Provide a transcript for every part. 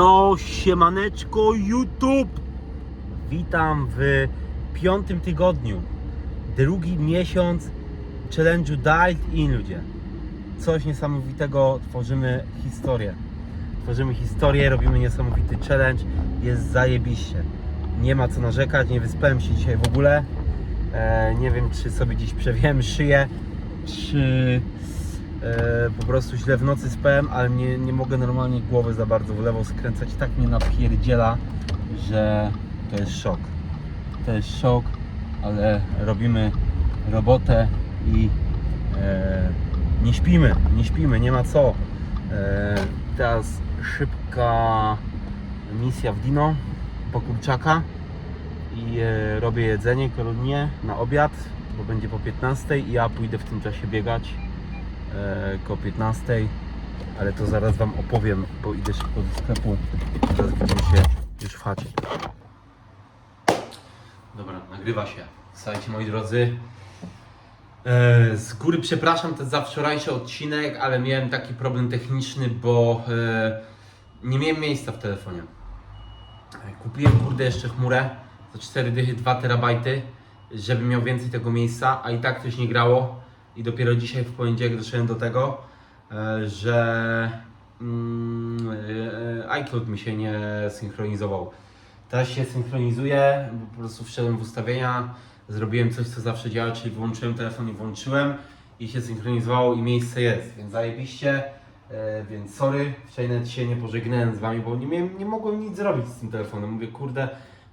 No, siemaneczko YouTube! Witam w piątym tygodniu. Drugi miesiąc challenge'u Dialed In, ludzie. Coś niesamowitego, tworzymy historię. Tworzymy historię, robimy niesamowity challenge. Jest zajebiście. Nie ma co narzekać, nie wyspałem się dzisiaj w ogóle. E, nie wiem, czy sobie dziś przewiałem szyję, czy po prostu źle w nocy spałem, ale nie, nie mogę normalnie głowy za bardzo w lewo skręcać. Tak mnie napierdziela, że to jest szok. To jest szok, ale robimy robotę i e, nie śpimy, nie śpimy, nie ma co. E, teraz szybka misja w Dino po kurczaka i e, robię jedzenie Karolinie na obiad, bo będzie po 15 i ja pójdę w tym czasie biegać e, koło 15, ale to zaraz Wam opowiem, bo idę szybko do sklepu, zaraz widzimy się już w chacie. Dobra, nagrywa się. Słuchajcie moi drodzy, e, z góry przepraszam za wczorajszy odcinek, ale miałem taki problem techniczny, bo e, nie miałem miejsca w telefonie. Kupiłem kurde jeszcze chmurę za 4 dychy 2 terabajty, żeby miał więcej tego miejsca, a i tak coś nie grało. I dopiero dzisiaj w poniedziałek doszedłem do tego, e, że mm, e, iCloud mi się nie synchronizował. Teraz się synchronizuje, po prostu wszedłem w ustawienia, zrobiłem coś co zawsze działa, czyli wyłączyłem telefon i włączyłem i się synchronizowało i miejsce jest, więc zajebiście. E, więc sorry, wczoraj nawet się nie pożegnałem z wami, bo nie, miałem, nie mogłem nic zrobić z tym telefonem. Mówię, kurde,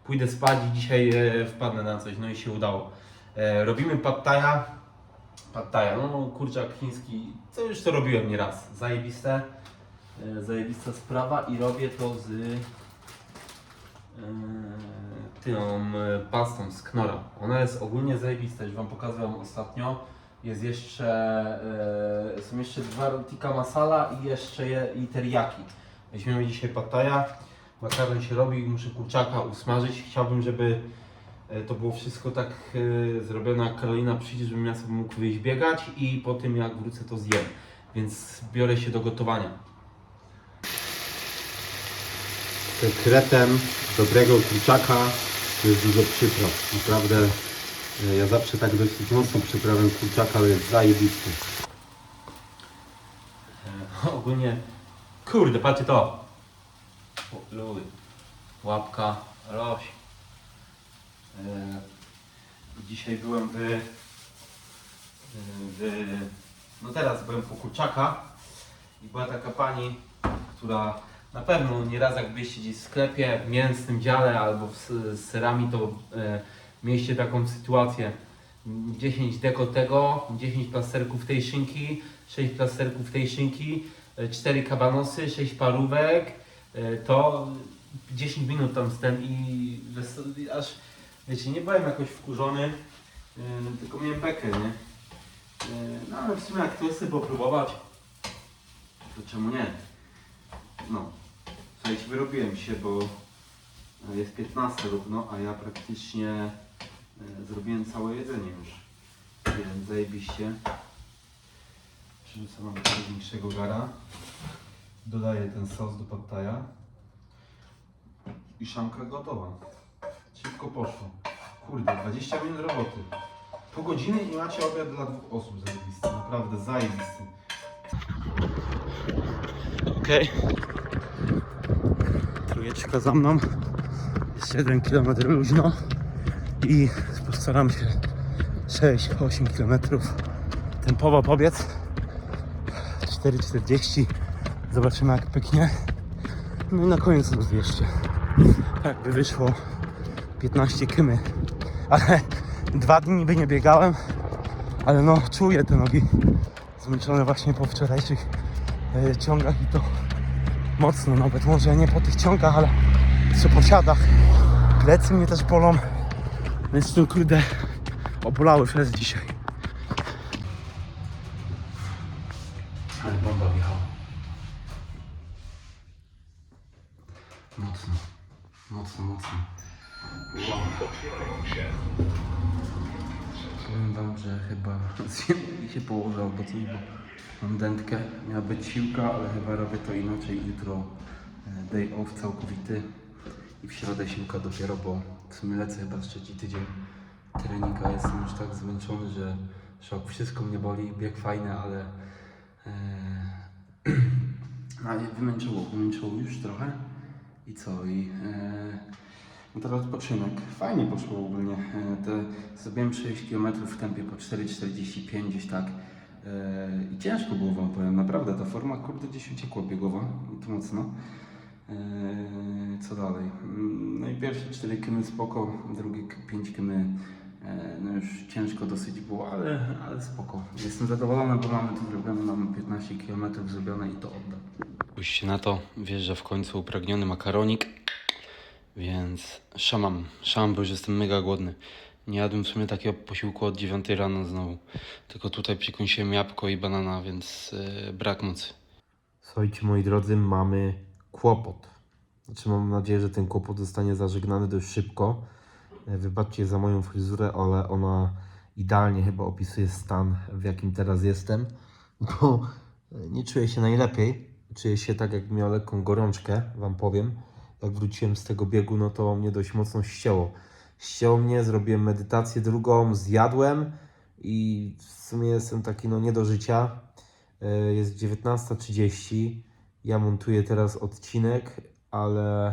pójdę spać i dzisiaj e, wpadnę na coś, no i się udało. E, robimy pad. Pad thai'a, no kurczak chiński, co już to robiłem nieraz. Zajebiste, e, zajebista sprawa i robię to z e, tą e, pastą z Knora. Ona jest ogólnie zajebista, już wam pokazywałem ostatnio. Jest jeszcze, e, są jeszcze dwa tikka masala i jeszcze je, i teriyaki. Weźmiemy dzisiaj pataja, makaron się robi, muszę kurczaka usmażyć. Chciałbym, żeby to było wszystko tak e, zrobione, jak Karolina przyjdzie, żebym ja sobie mógł wyjść biegać i po tym jak wrócę to zjem. Więc biorę się do gotowania. Sekretem dobrego kurczaka to jest dużo przypraw. Naprawdę e, ja zawsze tak dosyć mocno przyprawiam kurczaka, ale jest zajebisty. E, ogólnie, kurde, patrzcie to. O, luj. Łapka, roś. E, dzisiaj byłem w, e, w... No teraz byłem po kurczaka i była taka pani, która na pewno nieraz jak byliście gdzieś w sklepie, w mięsnym dziale albo z serami, to e, mieliście taką sytuację. 10 deko tego, 10 plasterków tej szynki, 6 plasterków tej szynki, 4 kabanosy, 6 parówek, e, to 10 minut tam stałem i wes- aż, wiecie, nie byłem jakoś wkurzony, e, tylko miałem bekę, nie? E, No ale w sumie jak ktoś chce popróbować, to czemu nie? No, słuchajcie, wyrobiłem się, bo jest 15 równo, a ja praktycznie e, zrobiłem całe jedzenie już. Więc zajebiście. Przerzucam do większego gara. Dodaję ten sos do pattaja. I szamka gotowa. Szybko poszło. Kurde, 20 minut roboty. Pół godziny i macie obiad dla dwóch osób zajebisty. Naprawdę zajebisty. Okej. Trójeczka za mną. Jeszcze 1 km luźno. I postaram się 6-8 km tempowo pobiec. 4,40. Zobaczymy jak pyknie. No i na koniec do 200. Tak by wyszło 15 kymy. Ale dwa dni niby nie biegałem. Ale no czuję te nogi zmęczone właśnie po wczorajszych e, ciągach i to mocno nawet może nie po tych ciągach, ale przy posiadach. Plecy mnie też bolą. Więc tu kurde obolały przez dzisiaj. Powiem wam, że chyba się położę albo coś, bo mam dętkę. Miała być siłka, ale chyba robię to inaczej. Jutro E, Day off całkowity i w środę siłka dopiero, bo w sumie lecę chyba trzeci tydzień treninga. Jestem już tak zmęczony, że szok. Wszystko mnie boli, bieg fajny, ale e, wymęczyło, wymęczyło już trochę. I co? I e, no teraz odpoczynek. Fajnie poszło ogólnie. E, te, zrobiłem 6 km w tempie po 4,45 gdzieś tak. E, I ciężko było wam powiem, naprawdę ta forma kurde gdzieś uciekła biegowa, to mocno. E, co dalej? Mm, No i pierwsze 4 km spoko, drugie 5 km no już ciężko dosyć było, ale, ale spoko. Jestem zadowolony, bo mamy to zrobione, mamy 15 km zrobione i to oddam. Spójrzcie na to, wjeżdża w końcu upragniony makaronik, więc szamam, szamam, bo już jestem mega głodny. Nie jadłem w sumie takiego posiłku od 9 rano znowu, tylko tutaj przykąsiłem jabłko i banana, więc yy, brak mocy. Słuchajcie moi drodzy, mamy kłopot. Znaczy mam nadzieję, że ten kłopot zostanie zażegnany dość szybko. E, Wybaczcie za moją fryzurę, ale ona idealnie chyba opisuje stan, w jakim teraz jestem, bo e, nie czuję się najlepiej. Czuję się tak, jak miał lekką gorączkę, wam powiem. Jak wróciłem z tego biegu, no to mnie dość mocno ścięło. Ścięło mnie, zrobiłem medytację drugą, zjadłem i w sumie jestem taki no nie do życia. E, Jest 19.30. Ja montuję teraz odcinek, ale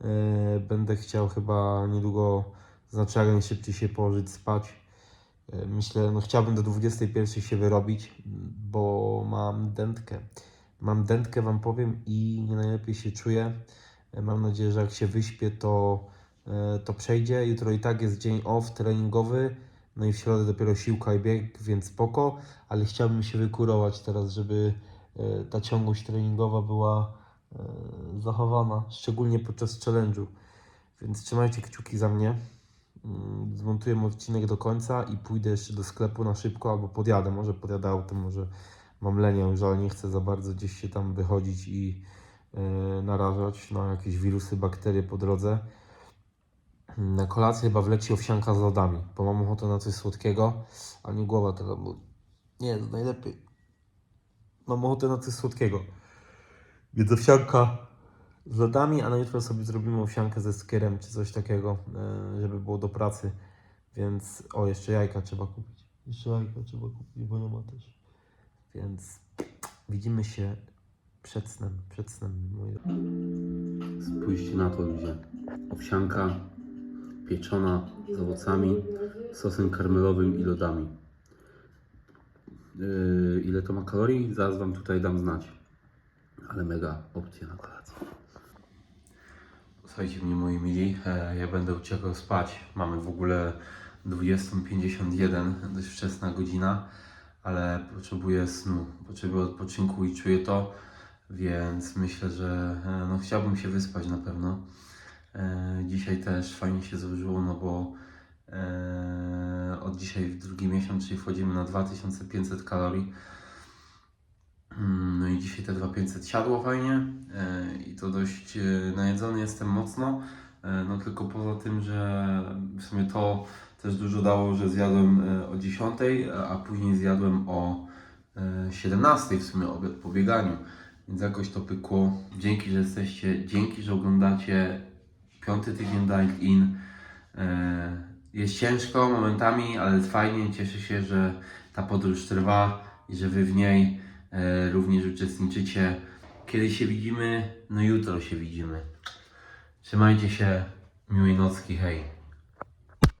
e, będę chciał chyba niedługo, znaczy jak najszybciej się położyć spać. E, Myślę, no chciałbym do 21 się wyrobić, bo mam dętkę. Mam dętkę, wam powiem, i nie najlepiej się czuję. E, Mam nadzieję, że jak się wyśpię, to, e, to przejdzie. Jutro i tak jest dzień off treningowy. No i w środę dopiero siłka i bieg, więc spoko. Ale chciałbym się wykurować teraz, żeby e, ta ciągłość treningowa była zachowana, szczególnie podczas challenge'u. Więc trzymajcie kciuki za mnie. Mm, Zmontuję odcinek do końca i pójdę jeszcze do sklepu na szybko albo podjadę. Może podjadę autem, może mam lenię ale nie chcę za bardzo gdzieś się tam wychodzić i narażać na jakieś wirusy, bakterie po drodze. Na kolację chyba wleci owsianka z lodami, bo mam ochotę na coś słodkiego, a nie głowa teraz, bo nie jest najlepiej. Mam ochotę na coś słodkiego. Więc owsianka z lodami, a na jutro sobie zrobimy owsiankę ze skierem czy coś takiego, e, żeby było do pracy. Więc, o, jeszcze jajka trzeba kupić. Jeszcze jajka trzeba kupić, bo nie ma też. Więc widzimy się przed snem, przed snem, moi Spójrzcie na to, ludzie. Owsianka pieczona z owocami, sosem karmelowym i lodami. Yy, ile to ma kalorii? Zaraz Wam tutaj dam znać. Ale mega opcja na kolację. Słuchajcie mnie moi mili, e, ja będę uciekał spać. Mamy w ogóle 20.51, dość wczesna godzina, ale potrzebuję snu, potrzebuję odpoczynku i czuję to, więc myślę, że e, no, chciałbym się wyspać na pewno. E, Dzisiaj też fajnie się złożyło, no bo e, od dzisiaj w drugi miesiąc, czyli wchodzimy na 2500 kalorii. Mm, No i dzisiaj te 2500 siadło fajnie i to dość najedzony jestem mocno. No tylko poza tym, że w sumie to też dużo dało, że zjadłem o 10, a później zjadłem o e, 17 w sumie obiad po bieganiu. Więc jakoś to pykło. Dzięki, że jesteście, dzięki, że oglądacie piąty tydzień Dialed In. E, Jest ciężko momentami, ale jest fajnie. Cieszę się, że ta podróż trwa i że Wy w niej e, również uczestniczycie. Kiedy się widzimy? No jutro się widzimy. Trzymajcie się. Miłej nocki, hej.